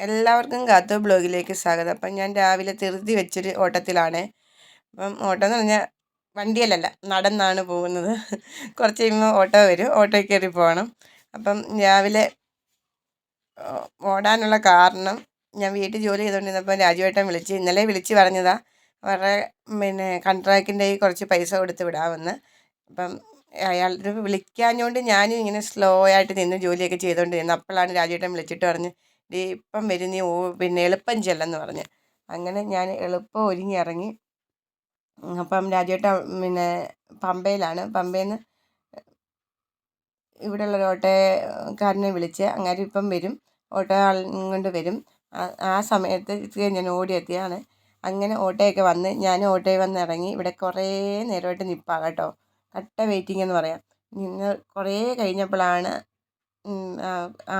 എല്ലാവർക്കും കാത്തു ബ്ലോഗിലേക്ക് സ്വാഗതം. അപ്പം ഞാൻ രാവിലെ തിരുത്തി വെച്ചൊരു ഓട്ടത്തിലാണ്. അപ്പം ഓട്ടം എന്ന് പറഞ്ഞാൽ വണ്ടിയിലല്ല നടന്നാണ് പോകുന്നത്. കുറച്ച് കഴിയുമ്പോൾ ഓട്ടോ വരും ഓട്ടോ കയറി പോകണം. അപ്പം രാവിലെ ഓടാനുള്ള കാരണം ഞാൻ വീട്ടിൽ ജോലി ചെയ്തുകൊണ്ടിരുന്നപ്പോൾ രാജുവേട്ടൻ വിളിച്ച് ഇന്നലെ വിളിച്ച് പറഞ്ഞതാ അവരുടെ പിന്നെ കൺട്രാക്റ്റിന്റെ കുറച്ച് പൈസ കൊടുത്ത് വിടാമെന്ന്. അപ്പം അയാൾ വിളിക്കാഞ്ഞുകൊണ്ട് ഞാനും ഇങ്ങനെ സ്ലോ ആയിട്ട് നിന്ന് ജോലിയൊക്കെ ചെയ്തുകൊണ്ടിരുന്നു അപ്പോഴാണ് രാജുവേട്ടൻ വിളിച്ചിട്ട് പറഞ്ഞ് ഡി ഇപ്പം വരും നീ ഓ പിന്നെ എളുപ്പം ചെല്ലെന്ന് പറഞ്ഞ്. അങ്ങനെ ഞാൻ എളുപ്പം ഒരുങ്ങി ഇറങ്ങി. അപ്പം രാജേട്ട പിന്നെ പമ്പയിലാണ്. പമ്പയിൽ നിന്ന് ഇവിടെയുള്ള ഒരു ഓട്ടോക്കാരനെ വിളിച്ച് അങ്ങനെ ഇപ്പം വരും. ഓട്ടോ കൊണ്ട് വരും. ആ സമയത്ത് ഞാൻ ഓടിയെത്തിയാണ്. അങ്ങനെ ഓട്ടോയൊക്കെ വന്ന് ഞാൻ ഓട്ടോയിൽ വന്ന് ഇറങ്ങി. ഇവിടെ കുറേ നേരമായിട്ട് നിൽപ്പാണ് കേട്ടോ. കട്ട വെയിറ്റിംഗ് എന്ന് പറയാം. നിന്ന് കുറേ കഴിഞ്ഞപ്പോഴാണ്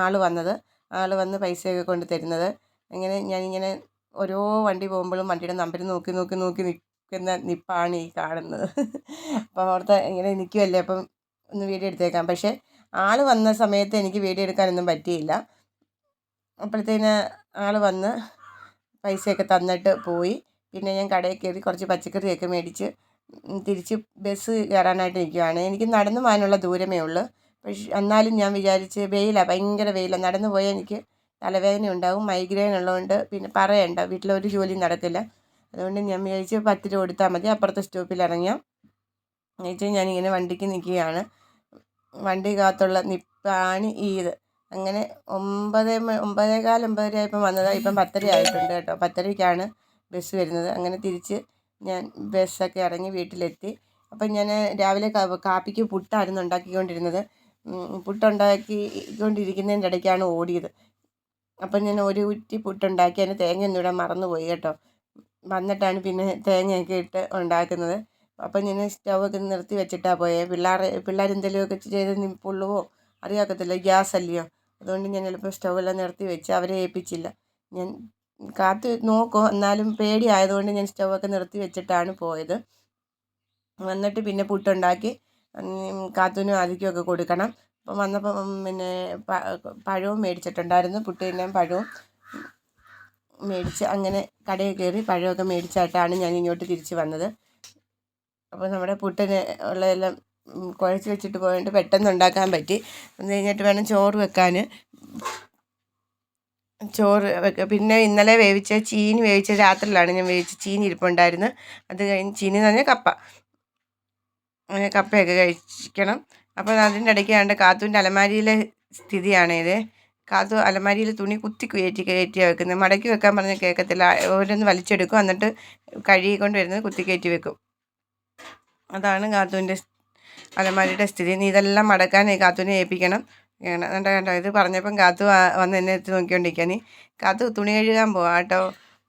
ആൾ വന്നത്. ആൾ വന്ന് പൈസയൊക്കെ കൊണ്ട് തരുന്നത്. അങ്ങനെ ഞാനിങ്ങനെ ഓരോ വണ്ടി പോകുമ്പോഴും വണ്ടിയുടെ നമ്പർ നോക്കി നോക്കി നോക്കി നിൽക്കുന്ന നിപ്പാണ് ഈ കാണുന്നത്. അപ്പം അവിടുത്തെ ഇങ്ങനെ നിൽക്കുമല്ലേ അപ്പം ഒന്ന് വീഡിയോ എടുത്തേക്കാം. പക്ഷേ ആൾ വന്ന സമയത്ത് എനിക്ക് വീഡിയോ എടുക്കാനൊന്നും പറ്റിയില്ല. അപ്പോഴത്തേന് ആൾ വന്ന് പൈസയൊക്കെ തന്നിട്ട് പോയി. പിന്നെ ഞാൻ കടയിൽ കയറി കുറച്ച് പച്ചക്കറിയൊക്കെ മേടിച്ച് തിരിച്ച് ബസ് കയറാനായിട്ട് നിൽക്കുകയാണ് എനിക്ക് നടന്നു പോകാനുള്ള ദൂരമേ ഉള്ളൂ. പക്ഷേ എന്നാലും ഞാൻ വിചാരിച്ച് വെയിലാണ് ഭയങ്കര വെയിലാണ് നടന്നു പോയാൽ എനിക്ക് തലവേദന ഉണ്ടാവും മൈഗ്രെയിൻ ഉള്ളതുകൊണ്ട് പിന്നെ പറയണ്ട വീട്ടിലൊരു ജോലിയും നടക്കില്ല. അതുകൊണ്ട് ഞാൻ വിചാരിച്ച് പത്ത് രൂപ കൊടുത്താൽ മതി അപ്പുറത്തെ സ്റ്റോപ്പിൽ ഇറങ്ങിയാൽ എന്നിട്ട് ഞാനിങ്ങനെ വണ്ടിക്ക് നിൽക്കുകയാണ് വണ്ടിക്കകത്തുള്ള നിപ്പാണ് ഈ ഇത്. അങ്ങനെ ഒമ്പത് ഒമ്പതേകാൽ ഒമ്പതര ആയപ്പം വന്നതാണ് ഇപ്പം പത്തര ആയിട്ടുണ്ട് കേട്ടോ. പത്തരയ്ക്കാണ് ബസ് വരുന്നത്. അങ്ങനെ തിരിച്ച് ഞാൻ ബസ്സൊക്കെ ഇറങ്ങി വീട്ടിലെത്തി. അപ്പം ഞാൻ രാവിലെ കാപ്പിക്ക് പുട്ടായിരുന്നു ഉണ്ടാക്കിക്കൊണ്ടിരുന്നത്. പുട്ടുണ്ടാക്കി കൊണ്ടിരിക്കുന്നതിന്റെ ഇടയ്ക്കാണ് ഓടിയത്. അപ്പം ഞാൻ ഒരു കുറ്റി പുട്ടുണ്ടാക്കി അതിന് തേങ്ങ ഒന്നും ഇടാൻ മറന്നുപോയി കേട്ടോ. വന്നിട്ടാണ് പിന്നെ തേങ്ങയൊക്കെ ഇട്ട് ഉണ്ടാക്കുന്നത്. അപ്പം ഞാൻ സ്റ്റൗവൊക്കെ നിർത്തി വെച്ചിട്ടാണ് പോയത് പിള്ളേർ എന്തെങ്കിലുമൊക്കെ ചെയ്ത് പൊള്ളുവോ അറിയാക്കത്തില്ല ഗ്യാസ് അല്ലയോ അതുകൊണ്ട് ഞാൻ ചിലപ്പോൾ സ്റ്റൗവെല്ലാം നിർത്തി വെച്ച് അവരെ ഏൽപ്പിച്ചില്ല. ഞാൻ കാത്ത് നോക്കും. എന്നാലും പേടി ആയതുകൊണ്ട് ഞാൻ സ്റ്റൗവൊക്കെ നിർത്തി വെച്ചിട്ടാണ് പോയത്. വന്നിട്ട് പിന്നെ പുട്ടുണ്ടാക്കി കാത്തൂനും ആദിക്കുമൊക്കെ കൊടുക്കണം. അപ്പം വന്നപ്പോൾ പിന്നെ പഴവും മേടിച്ചിട്ടുണ്ടായിരുന്നു. പുട്ട് തിന്നാൻ പഴവും മേടിച്ച് അങ്ങനെ കടയിൽ കയറി പഴമൊക്കെ മേടിച്ചായിട്ടാണ് ഞാൻ ഇങ്ങോട്ട് തിരിച്ച് വന്നത്. അപ്പോൾ നമ്മുടെ പുട്ടിന് ഉള്ളതെല്ലാം കുഴച്ച് വെച്ചിട്ട് പോയതുകൊണ്ട് പെട്ടെന്ന് ഉണ്ടാക്കാൻ പറ്റി. അത് കഴിഞ്ഞിട്ട് വേണം ചോറ് വെക്കാൻ. ചോറ് വെക്കുക പിന്നെ ഇന്നലെ വേവിച്ച ചീനി വേവിച്ച രാത്രിയിലാണ് ഞാൻ വേവിച്ച ചീനി ഇരിപ്പുണ്ടായിരുന്നു അത് കഴിഞ്ഞ് ചീനി എന്ന് പറഞ്ഞാൽ കപ്പ. കപ്പയൊക്കെ കഴിക്കണം. അപ്പോൾ അതിന്റെ ഇടയ്ക്ക് കണ്ട് കാത്തുവിന്റെ അലമാരിയിലെ സ്ഥിതിയാണിത് കാത്തു അലമാരിയിൽ തുണി കുത്തി കയറ്റി കയറ്റി വെക്കുന്നത് മടക്കി വെക്കാൻ പറഞ്ഞാൽ കേൾക്കത്തില്ല. ഓരോന്ന് വലിച്ചെടുക്കും. എന്നിട്ട് കഴുകിക്കൊണ്ട് വരുന്നത് കുത്തി കയറ്റി വെക്കും. അതാണ് കാത്തുവിന്റെ അലമാരിയുടെ സ്ഥിതി. നീ ഇതെല്ലാം മടക്കാൻ കാത്തുവിനെ ഏൽപ്പിക്കണം. കണ്ടോ കണ്ടോ. ഇത് പറഞ്ഞപ്പം കാത്തു വന്ന് എന്നെ എത്തി നോക്കിക്കൊണ്ടിരിക്കുക നീ കാത്തു തുണി കഴുകാൻ പോവാം കേട്ടോ.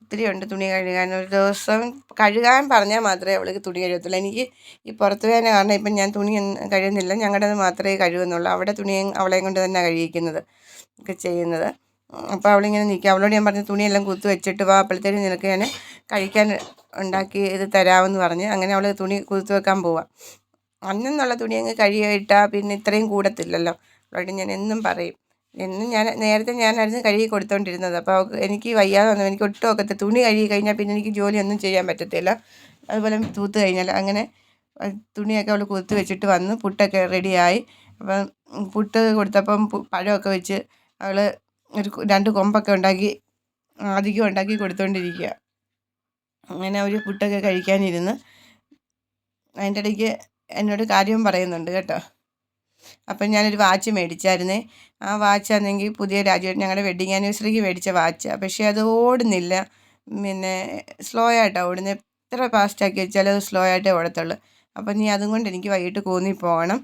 ഒത്തിരി ഉണ്ട് തുണി കഴുകാൻ. ഒരു ദിവസം കഴുകാൻ പറഞ്ഞാൽ മാത്രമേ അവൾക്ക് തുണി കഴുകത്തുള്ളൂ. എനിക്ക് ഈ പുറത്ത് വേദന കാരണം ഇപ്പം ഞാൻ തുണി കഴുകുന്നില്ല. ഞങ്ങളുടേത് മാത്രമേ കഴുകുന്നുള്ളൂ. അവിടെ തുണി അവളെയും കൊണ്ട് തന്നെ കഴുകിക്കുന്നത് ഒക്കെ ചെയ്യുന്നത്. അപ്പോൾ അവളിങ്ങനെ നിൽക്കുക അവളോട് ഞാൻ പറഞ്ഞു തുണിയെല്ലാം കുത്തു വെച്ചിട്ട് വാ അപ്പോഴത്തേനും നിനക്ക് ഞാൻ കഴിക്കാൻ ഉണ്ടാക്കി ഇത് തരാമെന്ന് പറഞ്ഞ് അങ്ങനെ അവൾ തുണി കുത്തു വെക്കാൻ പോവാം. അന്നെന്നുള്ള തുണി അങ്ങ് കഴുകിയിട്ടാൽ പിന്നെ ഇത്രയും കൂടത്തില്ലല്ലോ. അവളോട് ഞാൻ എന്നും പറയും. എന്നും ഞാൻ നേരത്തെ ഞാനായിരുന്നു കഴുകി കൊടുത്തോണ്ടിരുന്നത്. അപ്പോൾ എനിക്ക് വയ്യാതെ വന്നു. എനിക്ക് ഒട്ടും ഒക്കത്തെ തുണി കഴുകി കഴിഞ്ഞാൽ പിന്നെ എനിക്ക് ജോലിയൊന്നും ചെയ്യാൻ പറ്റത്തില്ല. അതുപോലെ തൂത്ത് കഴിഞ്ഞാൽ അങ്ങനെ തുണിയൊക്കെ അവൾ കുത്തി വെച്ചിട്ട് വന്ന്. പുട്ടൊക്കെ റെഡിയായി. അപ്പം പുട്ട് കൊടുത്തപ്പം പഴമൊക്കെ വെച്ച് അവൾ ഒരു രണ്ട് കൊമ്പൊക്കെ ഉണ്ടാക്കി അധികം ഉണ്ടാക്കി കൊടുത്തോണ്ടിരിക്കുക അങ്ങനെ അവർ പുട്ടൊക്കെ കഴിക്കാനിരുന്ന്. അതിന്റെ ഇടയ്ക്ക് എന്നോട് കാര്യം പറയുന്നുണ്ട് കേട്ടോ. അപ്പം ഞാനൊരു വാച്ച് മേടിച്ചായിരുന്നു. ആ വാച്ചാണെങ്കിൽ പുതിയ രാജു ഞങ്ങളുടെ വെഡിങ് ആനിവേഴ്സറിക്ക് മേടിച്ച വാച്ചാണ് പക്ഷേ അത് ഓടുന്നില്ല. പിന്നെ സ്ലോ ആയിട്ടാണ് ഓടുന്നത് എത്ര ഫാസ്റ്റാക്കി വെച്ചാലും അത് സ്ലോ ആയിട്ടേ ഓടത്തുള്ളൂ. അപ്പം നീ അതും കൊണ്ട് എനിക്ക് വൈകിട്ട് കോന്നി പോകണം.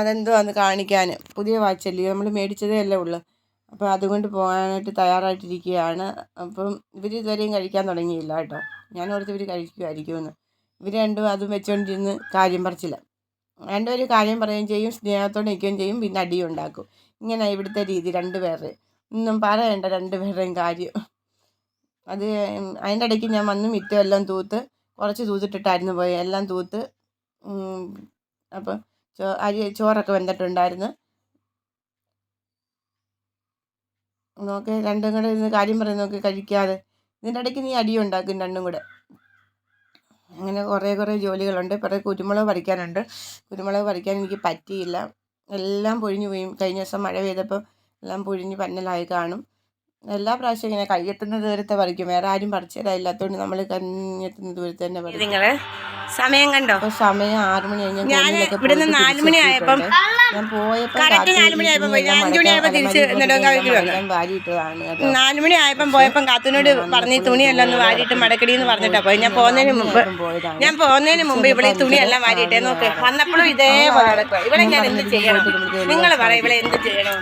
അതെന്തോ അന്ന് കാണിക്കാൻ പുതിയ വാച്ചല്ലേ? നമ്മൾ മേടിച്ചതേ അല്ലേ ഉള്ളൂ. അപ്പോൾ അതുകൊണ്ട് പോകാനായിട്ട് തയ്യാറായിട്ടിരിക്കുകയാണ്. അപ്പം ഇവർ ഇതുവരെയും കഴിക്കാൻ തുടങ്ങിയില്ല കേട്ടോ. ഞാൻ ഓർത്ത് ഇവർ കഴിക്കുമായിരിക്കുമെന്ന് ഇവർ രണ്ടും അതും വെച്ചുകൊണ്ടിരുന്ന് കാര്യം പറിച്ചില്ല. രണ്ടുപേരും കാര്യം പറയുകയും ചെയ്യും സ്നേഹത്തോടെ നിൽക്കുകയും ചെയ്യും പിന്നെ അടിയും ഉണ്ടാക്കും. ഇങ്ങനെ ഇവിടുത്തെ രീതി രണ്ടുപേരുടെ. ഒന്നും പറയണ്ട രണ്ടുപേരുടെയും കാര്യം. അത് അതിന്റെ ഇടയ്ക്ക് ഞാൻ വന്ന് മിറ്റം എല്ലാം തൂത്ത് കുറച്ച് തൂത്തിട്ടിട്ടായിരുന്നു പോയി എല്ലാം തൂത്ത് അപ്പം ചോ അരി ചോറൊക്കെ വെന്തിട്ടുണ്ടായിരുന്നു. നോക്ക് രണ്ടും കൂടെ ഇരുന്ന് കാര്യം പറയുന്ന നോക്കി കഴിക്കാതെ. ഇതിന്റെ ഇടയ്ക്ക് നീ അടിയുണ്ടാക്കും രണ്ടും കൂടെ. അങ്ങനെ കുറേ കുറേ ജോലികളുണ്ട്. കുറേ കുരുമുളക് പറിക്കാനുണ്ട്. കുരുമുളക് പറിക്കാൻ എനിക്ക് പറ്റിയില്ല. എല്ലാം പൊഴിഞ്ഞു പോയി. കഴിഞ്ഞ ദിവസം മഴ പെയ്തപ്പോൾ എല്ലാം പൊഴിഞ്ഞ് പന്നലായി കാണും. എല്ലാ പ്രാവശ്യവും ഇങ്ങനെ കയ്യെത്തുന്ന ദൂരത്തെ പറിക്കും. വേറെ ആരും പറിച്ചു തരാനില്ലാത്തതുകൊണ്ട് നമ്മൾ കഞ്ഞെത്തുന്ന ദൂരത്ത് തന്നെ പറിക്കും. നിങ്ങൾ സമയം കണ്ടോ? സമയം ആറ് മണി കഴിഞ്ഞപ്പോ നാല് തിരിച്ച് മണിയായപ്പം ഞാൻ പോയപ്പോൾ. വാരിയിട്ടതാണ് നാല് മണി ആയപ്പം പോയപ്പം കാത്തുനോട് പറഞ്ഞ് ഈ തുണിയെല്ലാം ഒന്ന് വാരിയിട്ട് മടക്കടി എന്ന് പറഞ്ഞിട്ടാ പോയി. ഞാൻ പോകുന്നതിന് മുമ്പ് ഞാൻ പോകുന്നതിന് മുമ്പ് ഇവിടെ തുണിയെല്ലാം വാരിയിട്ടേ നോക്ക്. വന്നപ്പോഴും ഇതേപോലെ ഇവിടെ ഞാൻ എന്ത് ചെയ്യണം? നിങ്ങൾ പറ ഇവിടെ എന്ത് ചെയ്യണം